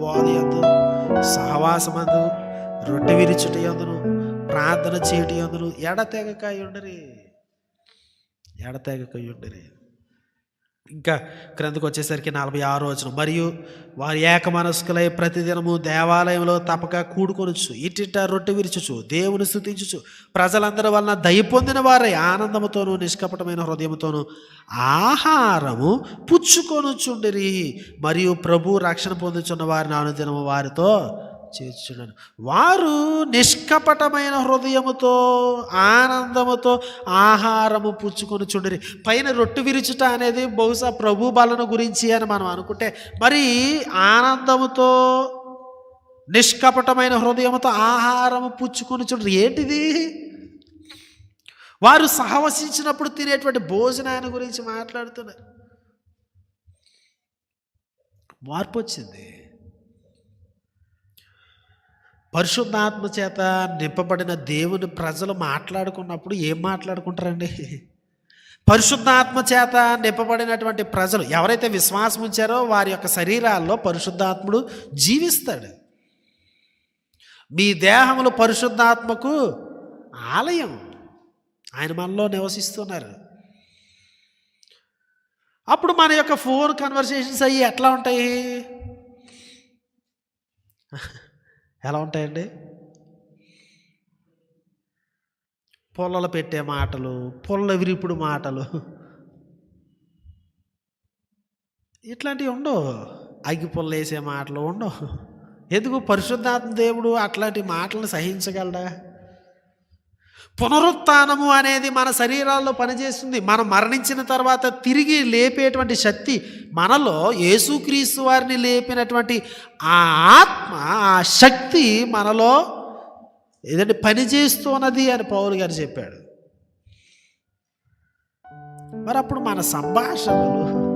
బోధ ఎందు సహవాసమందు రొట్టె విరుచుట ఎందును ప్రార్థన చేయటి ఎందును ఎడతెగక ఉండరి ఎడతెగక ఉండరి ఇంకా క్రిందకు వచ్చేసరికి నలభై ఆరు వచనం. మరియు వారి ఏక మనస్కులై ప్రతిదినము దేవాలయంలో తప్పక కూడుకొనొచ్చు ఇటిట రొట్టె విరుచుచు దేవుని స్థుతించుచు ప్రజలందరి వలన దయ పొందిన వారై ఆనందముతోనూ నిష్కపటమైన హృదయంతోనూ ఆహారము పుచ్చుకొనుచుండిరి. మరియు ప్రభు రక్షణ పొందుచున్న వారిని అనుదినము వారితో చేర్చున్నాను వారు నిష్కపటమైన హృదయముతో ఆనందముతో ఆహారము పుచ్చుకొని చుండరి. పైన రొట్టు విరుచుట అనేది బహుశా ప్రభు బలను గురించి అని మనం అనుకుంటే మరి ఆనందముతో నిష్కపటమైన హృదయముతో ఆహారము పుచ్చుకొని చుండ్రి. ఏంటిది? వారు సహవసించినప్పుడు తినేటువంటి భోజనాన్ని గురించి మాట్లాడుతున్నారు. మార్పు వచ్చింది. పరిశుద్ధాత్మ చేత నింపబడిన దేవుని ప్రజలు మాట్లాడుకున్నప్పుడు ఏం మాట్లాడుకుంటారండి? పరిశుద్ధాత్మ చేత నింపబడినటువంటి ప్రజలు ఎవరైతే విశ్వాసం ఉంచారో వారి యొక్క శరీరాల్లో పరిశుద్ధాత్ముడు జీవిస్తాడు. మీ దేహములు పరిశుద్ధాత్మకు ఆలయం. ఆయన మనలో నివసిస్తున్నారు. అప్పుడు మన యొక్క ఫోన్ కన్వర్సేషన్స్ అయ్యి ఎట్లా ఉంటాయి? ఎలా ఉంటాయండి? పొల్లలు పెట్టే మాటలు పొల్ల విరిపుడు మాటలు. ఇట్లాంటివి ఉండవు. అగ్గి పొల్ల వేసే మాటలు ఉండవు. ఎందుకు? పరిశుద్ధాత్మ దేవుడు అట్లాంటి మాటలను సహించగలడా? పునరుత్నము అనేది మన శరీరాల్లో పనిచేస్తుంది. మనం మరణించిన తర్వాత తిరిగి లేపేటువంటి శక్తి మనలో యేసుక్రీస్తు వారిని లేపినటువంటి ఆ ఆత్మ ఆ శక్తి మనలో ఏదంటే పనిచేస్తున్నది అని పౌలు గారు చెప్పాడు. మరి అప్పుడు మన సంభాషణలు